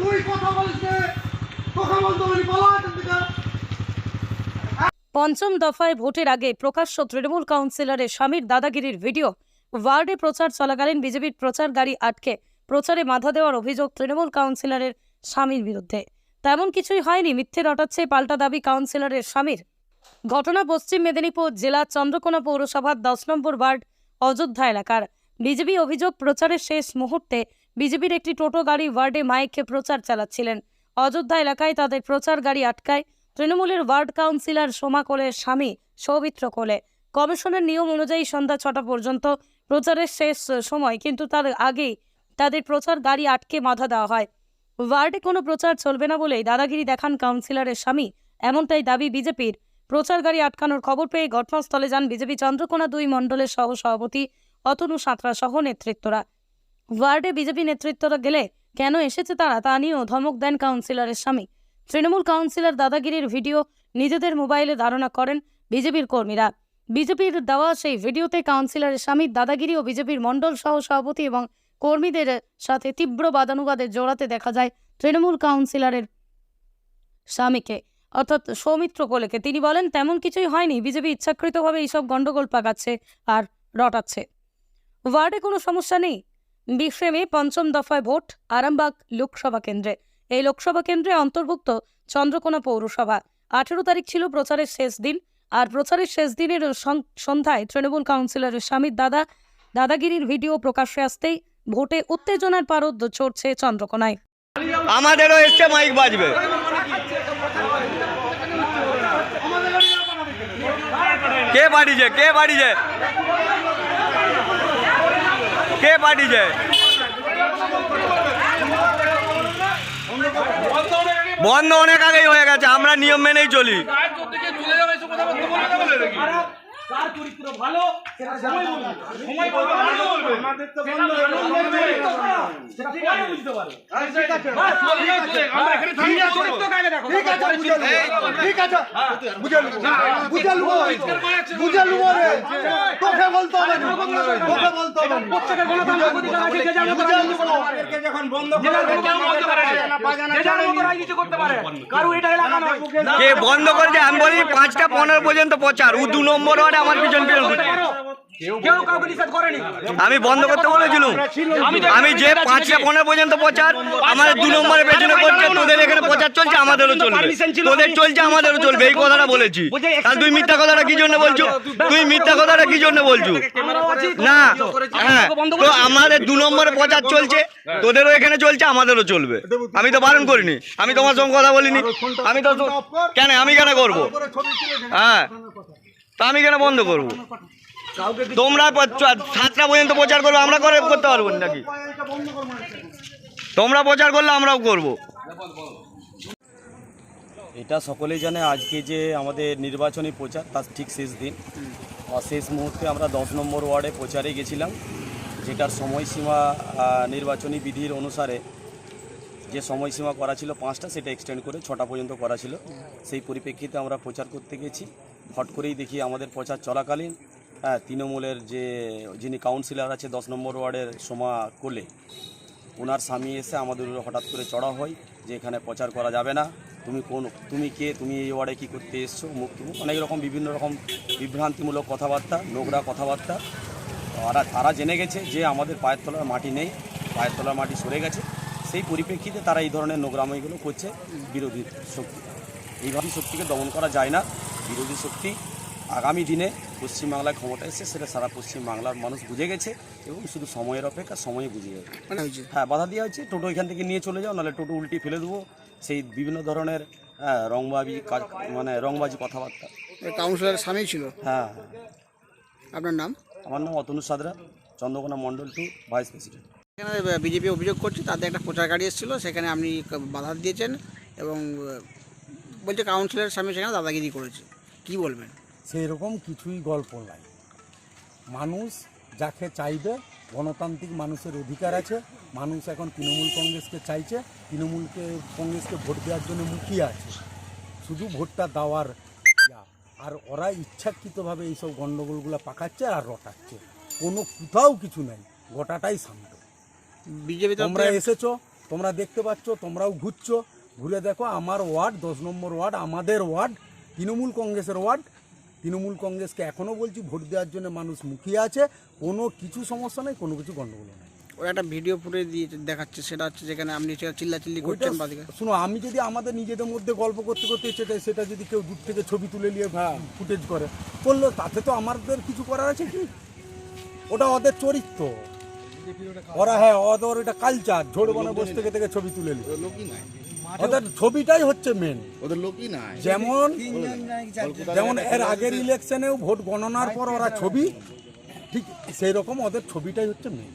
তুই কথা বলিস তোকে বলতে বলি পঞ্চম দফায় ভোটের আগে প্রকাশ্য তৃণমূল কাউন্সিলরের স্বামীর দাদাগিরির ভিডিও। ওয়ার্ডে প্রচার চলাকালীন বিজেপির প্রচার গাড়ি আটকে। প্রচারে বাধা দেওয়ার অভিযোগ তৃণমূল কাউন্সিলরের স্বামীর বিরুদ্ধে। তেমন কিছুই হয়নি, মিথ্যে রটাচ্ছে পাল্টা দাবি কাউন্সিলরের স্বামীর। ঘটনা পশ্চিম মেদিনীপুর জেলা চন্দ্রকোনা পৌরসভার দশ নম্বর ওয়ার্ড অযোধ্যা এলাকার। বিজেপি অভিযোগ প্রচারের শেষ মুহূর্তে বিজেপির একটি টোটো গাড়ি ওয়ার্ডে মাইকে প্রচার চালাচ্ছিলেন। অযোধ্যা এলাকায় তাদের প্রচার গাড়ি আটকায়। তৃণমূলের ওয়ার্ড কাউন্সিলর সোমা কোলের স্বামী সৌমিত্র কোলে। কমিশনের নিয়ম অনুযায়ী সন্ধ্যা ছটা পর্যন্ত প্রচারের শেষ সময় কিন্তু তার আগেই তাদের প্রচার গাড়ি আটকে বাধা দেওয়া হয়। ওয়ার্ডে কোনো প্রচার চলবে না বলেই দাদাগিরি দেখান কাউন্সিলরের স্বামী। এমনটাই দাবি বিজেপির। প্রচার গাড়ি আটকানোর খবর পেয়ে ঘটনাস্থলে যান বিজেপি চন্দ্রকোনা দুই মণ্ডলের সহ সভাপতি অতনু সাঁতরা সহ নেতৃত্বরা। ওয়ার্ডে বিজেপি নেতৃত্বরা গেলে কেন এসেছে তারা তা নিয়েও ধমক দেন কাউন্সিলরের স্বামী। তৃণমূল কাউন্সিলর দাদাগিরির ভিডিও নিজেদের মোবাইলে ধারণা করেন বিজেপির কর্মীরা। বিজেপির দেওয়া সেই ভিডিওতে কাউন্সিলরের স্বামীর দাদাগিরি ও বিজেপির মণ্ডল সহ সভাপতি এবং কর্মীদের সাথে তীব্র বাদানুবাদে জোড়াতে দেখা যায় তৃণমূল কাউন্সিলরের স্বামীকে। অর্থাৎ সৌমিত্র কোলেকে। তিনি বলেন, তেমন কিছুই হয়নি। বিজেপি ইচ্ছাকৃতভাবে এইসব গণ্ডগোল পাকাচ্ছে আর রটাচ্ছে। ওয়ার্ডে কোনো সমস্যা নেই। বিশে মে পঞ্চম দফায় ভোট, আরামবাগ লোকসভা কেন্দ্রে। এই লোকসভা কেন্দ্রে অন্তর্ভুক্ত চন্দ্রকোনা পৌরসভা। আঠেরো তারিখ ছিল প্রচারের শেষ দিন, আর প্রচারের শেষ দিনের সন্ধ্যায় তৃণমূল কাউন্সিলরের স্বামীর দাদা দাদাগিরির ভিডিও প্রকাশ্যে আসতেই ভোটে উত্তেজনার পারদ চড়ছে চন্দ্রকোনায়। আমাদেরও মাইক বাজবে। কে পাঠিয়েছে কে পাঠিয়েছে কে পাঠিয়েছে বন্ধ অনেক আগেই হয়ে গেছে আমরা নিয়ম মেনেই চলি। কার চরিত্র ভালো সেটা সময় বলবে। সময় বলবে। ভালো বলবে। আমাদের তো বন্ধ সেটা পরে বুঝতে পারো বাস, আমরা এখানে থামিয়ে চরিত্র কাকে দেখো? ঠিক আছে ঠিক আছে। বুঝে লুবো বুঝে লুবো বুঝে লুবো রে তোকে বলতে হবে। তোকে বলতে হবে। প্রত্যেকের গণতান্ত্রিক অধিকার আছে যে যার মতো রাজনীতি যখন বন্ধ যে যার মতো যে যার মতো রাজনীতি করতে পারে। কারও এটা এলাকা নয়। কে বন্ধ করেছে? আমি বলি পাঁচটা পনেরো পর্যন্ত প্রচার। ও দু নম্বর ওয়ার্ডে আমার পিছন পিছন আমি বন্ধ করতে বলেছিলাম। আমি যে পাঁচটা পনেরো পর্যন্ত প্রচার আমাদের দু নম্বরের পেছনে করছে তোদের এখানে প্রচার চলছে আমাদেরও চলবে। তোদের চলছে আমাদেরও চলবে এই কথাটা বলেছি। আর তুই মিথ্যা কথাটা কি জন্য বলছো? তুই মিথ্যা কথাটা কি জন্য বলছো? না হ্যাঁ তো আমাদের দু নম্বরে প্রচার চলছে তোদেরও এখানে চলছে আমাদেরও চলবে। আমি তো বারণ করিনি আমি তোমার সঙ্গে কথা বলিনি। আমি তো- কেন আমি কেন করব? হ্যাঁ। তা আমি কেন বন্ধ করব? তোমরা সাতটা পর্যন্ত প্রচার করবে, আমরা করে করতে পারব নাকি? তোমরা প্রচার করলে আমরাও করব। এটা সকলেই জানে, আজকে যে আমাদের নির্বাচনী প্রচার, তার ঠিক শেষ দিন। শেষ মুহূর্তে আমরা দশ নম্বর ওয়ার্ডে প্রচারে গেছিলাম, যেটার সময়সীমা নির্বাচনী বিধির অনুসারে যে সময়সীমা করা ছিল পাঁচটা, সেটা এক্সটেন্ড করে ছটা পর্যন্ত করা ছিল। সেই পরিপ্রেক্ষিতে আমরা প্রচার করতে গেছি। হট করেই দেখি আমাদের প্রচার চলাকালীন। হ্যাঁ, তৃণমূলের যে যিনি কাউন্সিলর আছে দশ নম্বর ওয়ার্ডের সোমা কোলে ওনার স্বামী এসে আমাদের হঠাৎ করে চড়া হয় যে এখানে প্রচার করা যাবে না। তুমি কোন তুমি কে তুমি এই ওয়ার্ডে কী করতে এসছো? মুখ তুমি অনেক রকম বিভিন্ন রকম বিভ্রান্তিমূলক কথাবার্তা নোংরা কথাবার্তা। তারা তারা জেনে গেছে যে আমাদের পায়ের তলার মাটি নেই পায়ের তলার মাটি সরে গেছে। সেই পরিপ্রেক্ষিতে তারা এই ধরনের নোংরামিগুলো করছে বিরোধী শক্তি। এইভাবে শক্তিকে দমন করা যায় না। বিরোধী শক্তি আগামী দিনে পশ্চিমবাংলায় ক্ষমতা এসে সেটা সারা পশ্চিমবাংলার মানুষ বুঝে গেছে এবং শুধু সময়ের অপেক্ষা সময়ে বুঝে যাবে। হ্যাঁ বাধা দেওয়া হয়েছে টোটো এখান থেকে নিয়ে চলে যাও নাহলে টোটো উল্টি ফেলে দেবো। সেই বিভিন্ন ধরনের হ্যাঁ, রংবাজি কাজ মানে রংবাজি কথাবার্তা। কাউন্সিলর স্বামী ছিল? হ্যাঁ। আপনার নাম? আমার নাম Atanu Sadra Chandrakona Mandal two vice president এখানে বিজেপি অভিযোগ করছে তাতে একটা প্রচার গাড়ি এসেছিল সেখানে আপনি বাধা দিয়েছেন এবং বলছে কাউন্সিলর স্বামী সেখানে দাদাগিরি করেছে। কি বলবেন? সেই রকম কিছুই গল্প নাই। মানুষ যাকে চাইবে গণতান্ত্রিক মানুষের অধিকার আছে। মানুষ এখন তৃণমূল কংগ্রেসকে চাইছে। তৃণমূলকে কংগ্রেসকে ভোট দেওয়ার জন্য মুখিয়ে আছে। শুধু ভোটটা দেওয়ার আর ওরা ইচ্ছাকৃতভাবে এইসব গণ্ডগোলগুলো পাকাচ্ছে আর রটাচ্ছে। কোনো কোথাও কিছু নাই। গোটাটাই শান্ত। বিজেপি তোমরা এসেছ তোমরা দেখতে পাচ্ছ তোমরাও ঘুরছো। ঘুরে দেখো আমার ওয়ার্ড দশ নম্বর ওয়ার্ড আমাদের ওয়ার্ড তৃণমূল কংগ্রেসের ওয়ার্ড। তৃণমূল কংগ্রেসকে এখনও বলছি ভোট দেওয়ার জন্য মানুষ মুখিয়ে আছে। কোনো কিছু সমস্যা নেই কোনো কিছু গণ্ডগোল নেই। ওই একটা ভিডিও ফুটেজ দিয়ে দেখাচ্ছে সেটা হচ্ছে যেখানে আপনি চিল্লাচিল্লি করছেন শুনো আমি যদি আমাদের নিজেদের মধ্যে গল্প করতে করতে সেটা সেটা যদি কেউ দূর থেকে ছবি তুলে নিয়ে ফুটেজ করে। করল তাতে তো আমাদের কিছু করার আছে কি? ওটা ওদের চরিত্র। ওরা হ্যাঁ ওদের ওটা কালচার ঝোড় বনে বসে থেকে থেকে ছবি তুলে নিল। ওদের ছবিটাই হচ্ছে মেন ওদের লোকই নাই। যেমন যেমন এর আগের ইলেকশনেও ভোট গণনার পর ওরা ছবি ঠিক সেই রকম ওদের ছবিটাই হচ্ছে মেন